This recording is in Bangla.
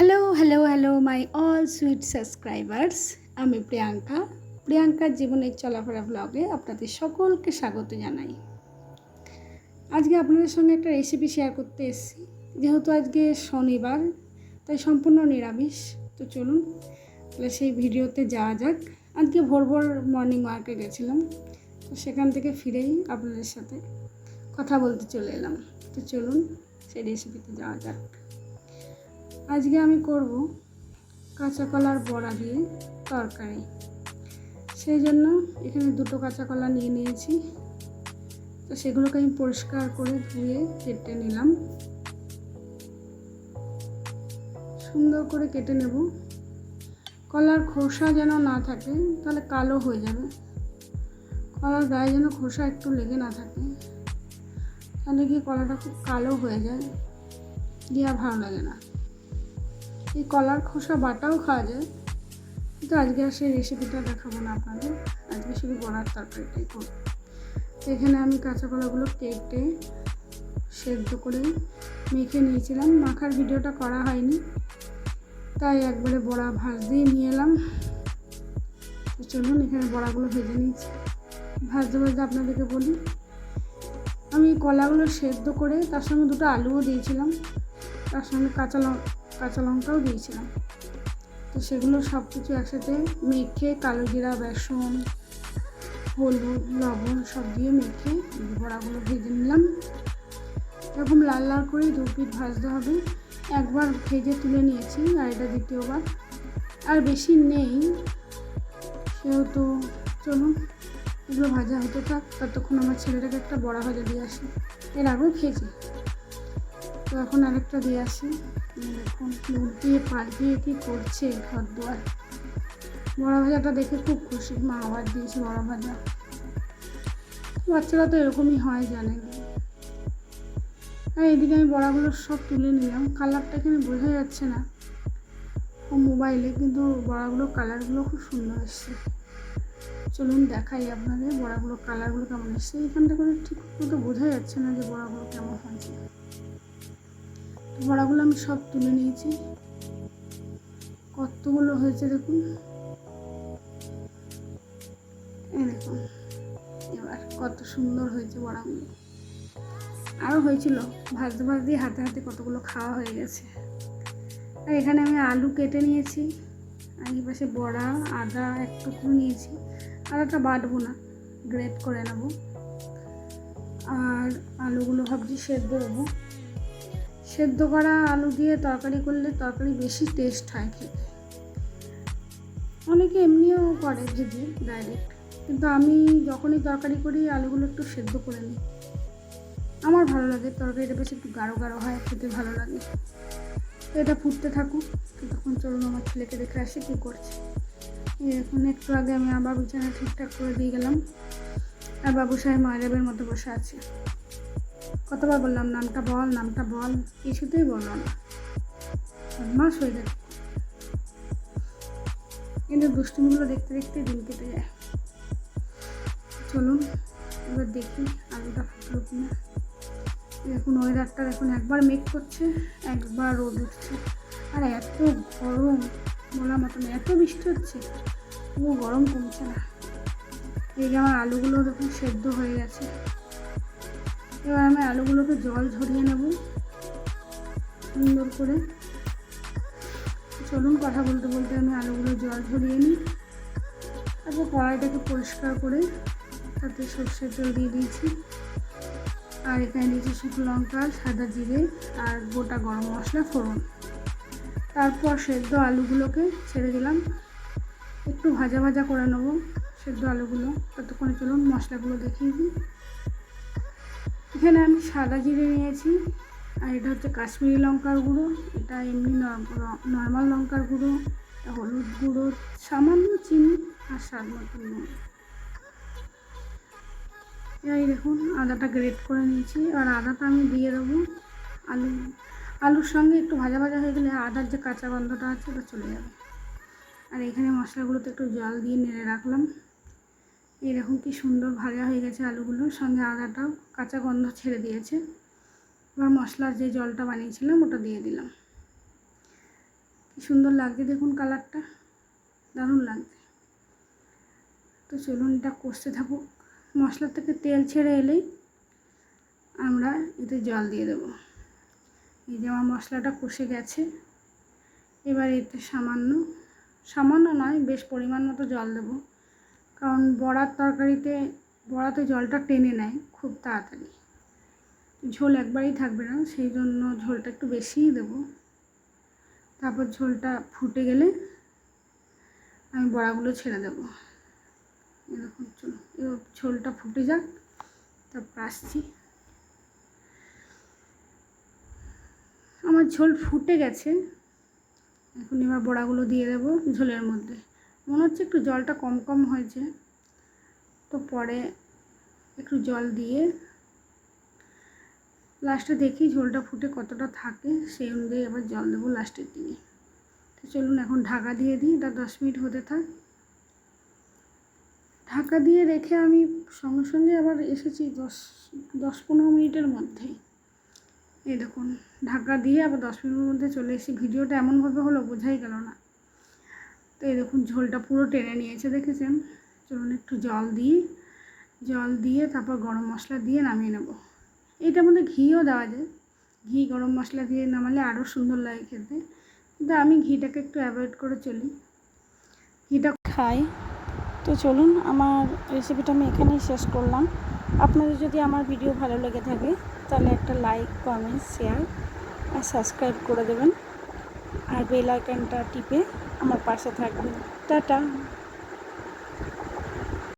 Hello hello hello my all sweet subscribers আমি প্রিয়াঙ্কা। প্রিয়াঙ্কার জীবনের চলাফেরা ব্লগে আপনাদের সকলকে স্বাগত জানাই। আজকে আপনাদের সঙ্গে একটা রেসিপি শেয়ার করতে এসেছি। যেহেতু আজকে শনিবার, তাই সম্পূর্ণ নিরামিষ। তো চলুন, তাহলে সেই ভিডিওতে যাওয়া যাক। আজকে ভোর ভোর মর্নিং ওয়ার্কে গেছিলাম। তো সেখান থেকে ফিরেই আপনাদের সাথে কথা বলতে চলে এলাম। তো চলুন, সেই রেসিপিতে যাওয়া যাক। আজকে আমি করব কাঁচা কলার বড়া দিয়ে তরকারি। সেই জন্য এখানে দুটো কাঁচা কলা নিয়ে নিয়েছি। তো সেগুলোকে আমি পরিষ্কার করে ধুয়ে কেটে নিলাম। সুন্দর করে কেটে নেব। কলার খোসা যেন না থাকে, তাহলে কালো হয়ে যাবে। কলার গায়ে যেন খোসা একটু লেগে না থাকে, তাহলে কি কলাটা খুব কালো হয়ে যায়? আর ভালো লাগে না। এই কলার খোসা বাটাও খাওয়া যায়। কিন্তু আজকে আর সেই রেসিপিটা দেখাবো না আপনাদের। আজকে শুধু বড়ার তরকারিটাই করব। এখানে আমি কাঁচা কলাগুলো কেটে সেদ্ধ করে মেখে নিয়েছিলাম। মাখার ভিডিওটা করা হয়নি। তাই একবারে বড়া ভাজ দিয়ে নিয়ে এলাম। চলুন এখানে বড়াগুলো ভেজে নিয়েছি ভাজতে ভাজতে আপনাদেরকে বলি, আমি কলাগুলো সেদ্ধ করে তার সঙ্গে দুটো আলুও দিয়েছিলাম। তার সঙ্গে কাঁচা লঙ্কা কাঁচা লঙ্কাও দিয়েছিলাম। তো সেগুলো সব কিছু একসাথে মেখে, কালো জিরা, বেসন, হলুদ, লবণ সব দিয়ে মেখে বড়াগুলো ভেজে নিলাম। এরকম লাল লাল করে দু পিঠ ভাজতে হবে। একবার ভেজে তুলে নিয়েছি, আর এটা দ্বিতীয়বার আর বেশি নেই, সেহেতু চলুন, এগুলো ভাজা হতে থাক। ততক্ষণ আমার ছেলেটাকে একটা বড়া ভাজা দিয়ে আসি। এর আগেও খেয়েছি। তো এখন আরেকটা দিয়ে আসি। দেখুন উল্টিয়ে পাল্টিয়ে কী করছে ঘর দুয়ার। বড়া ভাজাটা দেখে খুব খুশি, মা আবার দিয়েছে বড়া ভাজা। বাচ্চারা তো এরকমই হয় জানে। আর এদিকে আমি বড়াগুলো সব তুলে নিলাম, কালারটা এখানে বোঝা যাচ্ছে না। ও মোবাইলে, কিন্তু বড়াগুলো, কালারগুলো খুব সুন্দর এসছে। চলুন দেখাই আপনাদের বড়াগুলো, কালারগুলো কেমন এসছে। এইখানটা করে ঠিক মতো বোঝা যাচ্ছে না যে বড়াগুলো কেমন হয়েছে। বড়াগুলো আমি সব তুলে নিয়েছি। কতগুলো হয়েছে দেখুন। দেখুন, এবার কত সুন্দর হয়েছে বড়াগুলো। আরও হয়েছিল, ভাজতে ভাজতে হাতে হাতে কতগুলো খাওয়া হয়ে গেছে। আর এখানে আমি আলু কেটে নিয়েছি, আর পাশে বড়া, আদা এক টুকরো নিয়েছি। আদাটা বাটবো না, গ্রেট করে নেব। আর আলুগুলো ভাবছি সেদ্ধ দেবো। সেদ্ধ করা আলু দিয়ে তরকারি করলে তরকারি বেশি টেস্ট হয় খেতে। অনেকে এমনিও করে ভেজে ডাইরেক্ট কিন্তু আমি যখনই তরকারি করি, আলুগুলো একটু সেদ্ধ করে নিই। আমার ভালো লাগে, তরকারিটা বেশ একটু গাঢ় গাঢ় হয়, খেতে ভালো লাগে। এটা ফুটতে থাকুক, তখন চলুন আমার ছেলেকে দেখে আসি কী করছে। এখন একটু আগে আমি আবার বিছানা ঠিকঠাক করে দিয়ে গেলাম। আর বাবু সাহেব মায়াবের মতো বসে আছে। কতবার বললাম, নামটা বল নামটা বল, কিছুতেই বলল না। মাস হয়ে যায় কিন্তু দুষ্টুমিগুলো দেখতে দেখতে দিন কেটে যায়। চলুন, এবার দেখি আলুটা ফুটলো কিনা। এখন ওয়েদারটা এখন একবার মেঘ করছে, একবার রোদ উঠছে। আর এত গরম, বলার মতন এত বৃষ্টি হচ্ছে তবুও গরম কমছে না। এই যে আমার আলুগুলো দেখুন, সেদ্ধ হয়ে গেছে। এবার আমি আলুগুলোকে জল ঝরিয়ে নেব। সুন্দর করে। চলুন কথা বলতে বলতে আমি আলুগুলো জল ঝরিয়ে নিই। তারপর কড়াইটাকে পরিষ্কার করে তাতে সর্ষের তেল দিয়ে দিয়েছি। আর এখানে দিয়েছি শুকনো লঙ্কা, সাদা জিরে আর গোটা গরম মশলা, ফোড়ন। তারপর সেদ্ধ আলুগুলোকে ছেড়ে দিলাম। একটু ভাজা ভাজা করে নেব সেদ্ধ আলুগুলো। ততক্ষণে চলুন মশলাগুলো দেখিয়ে দিই। এখানে আমি সাদা জিরে নিয়েছি, আর এটা হচ্ছে কাশ্মীরি লঙ্কার গুঁড়ো, এটা এমনি নর্মাল লঙ্কার গুঁড়ো হলুদ গুঁড়ো, সামান্য চিনি আর স্বাদ মতন নুন। এই দেখুন, আদাটা গ্রেট করে নিয়েছি আর আদাটা আমি দিয়ে দেবো আলু, আলুর সঙ্গে একটু ভাজা ভাজা হয়ে গেলে আদার যে কাঁচা গন্ধটা আছে, ওটা চলে যাবে। আর এখানে মশলাগুলোতে একটু জল দিয়ে নেড়ে রাখলাম। এরকম কি সুন্দর ভাজা হয়ে গেছে আলুগুলোর সঙ্গে আদাটাও কাঁচা গন্ধ ছেড়ে দিয়েছে। এবার মশলার যে জলটা বানিয়েছিলাম, ওটা দিয়ে দিলাম। কি সুন্দর লাগছে দেখুন কালারটা। দারুণ লাগছে। তো চলুন এটা কষতে থাকুক। মশলার থেকে তেল ছেড়ে এলেই আমরা এতে জল দিয়ে দেবো। এই যে আমার মশলাটা কষে গেছে। এবার এতে সামান্য সামান্য নয়, বেশ পরিমাণ মতো জল দেবো। কারণ বড়ার তরকারিতে, বড়াতে জলটা টেনে নেয় খুব তাড়াতাড়ি। ঝোল একবারই থাকবে না, সেই জন্য ঝোলটা একটু বেশিই দেবো। তারপর ঝোলটা ফুটে গেলে আমি বড়াগুলো ছেড়ে দেবো। এরকম চলো এবার ঝোলটা ফুটে যাক, তারপর আসছি। আমার ঝোল ফুটে গেছে, এখন এবার বড়াগুলো দিয়ে দেবো ঝোলের মধ্যে। মনে হচ্ছে একটু জলটা কম কম হয়েছে। তো পরে একটু জল দিয়ে লাস্টে দেখি ঝোলটা ফুটে কতটা থাকে, সেই অনুযায়ী আবার জল দেবো লাস্টের দিকে তো চলুন এখন ঢাকা দিয়ে দিই, এটা দশ মিনিট হতে থাক। ঢাকা দিয়ে রেখে আমি সঙ্গে সঙ্গে আবার এসেছি দশ দশ পনেরো মিনিটের মধ্যেই এই দেখুন, ঢাকা দিয়ে আবার দশ মিনিটের মধ্যে চলে এসেছি। ভিডিওটা এমনভাবে হলো বোঝাই গেল না। তো এই দেখুন, ঝোলটা পুরো টেনে নিয়েছে, দেখেছেন? চলুন একটু জল দিই। জল দিয়ে তারপর গরম মশলা দিয়ে নামিয়ে নেব। এটার মধ্যে ঘিও দেওয়া যায়। ঘি, গরম মশলা দিয়ে নামালে আরও সুন্দর লাগে খেতে। কিন্তু আমি ঘিটাকে একটু অ্যাভয়েড করে চলি। ঘিটা খাই। তো চলুন, আমার রেসিপিটা আমি এখানেই শেষ করলাম। আপনাদের যদি আমার ভিডিও ভালো লেগে থাকে, তাহলে একটা লাইক, কমেন্ট, শেয়ার আর সাবস্ক্রাইব করে দেবেন। আর বেল আইকনটা টিপে আমার পাশে থাকবেন। টাটা।